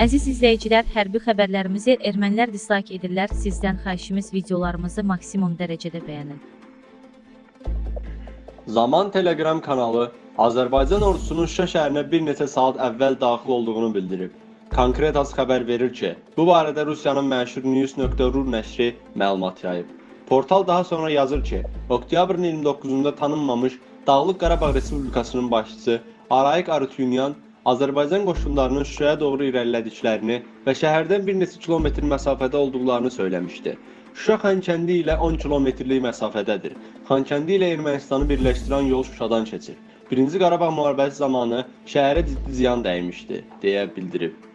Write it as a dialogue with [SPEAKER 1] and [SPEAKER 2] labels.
[SPEAKER 1] Əziz izləyicilər, hərbi xəbərlərimizi ermənilər dislike edirlər. Sizdən xahişimiz videolarımızı maksimum dərəcədə bəyənin.
[SPEAKER 2] Zaman Telegram kanalı Azərbaycan ordusunun Şuşa şəhərinə bir neçə saat əvvəl daxil olduğunu bildirib. Konkretas xəbər verir ki, bu barədə Rusiyanın məşhur news.ru nəşri məlumat yayıb. Portal daha sonra yazır ki, oktyabrın 29-da tanınmamış Dağlıq Qarabağ Respublikasının başçısı Arayik Arutyunyan Azərbaycan qoşunlarının Şuşaya doğru irəlilədiklərini və şəhərdən bir neçə kilometr məsafədə olduqlarını söyləmişdi. Şuşa Xankəndi ilə 10 kilometrlik məsafədədir. Xankəndi ilə Ermənistanı birləşdirən yol Şuşadan keçir. Birinci Qarabağ müharibəsi zamanı şəhərə ciddi ziyan dəymişdi, deyə bildirib.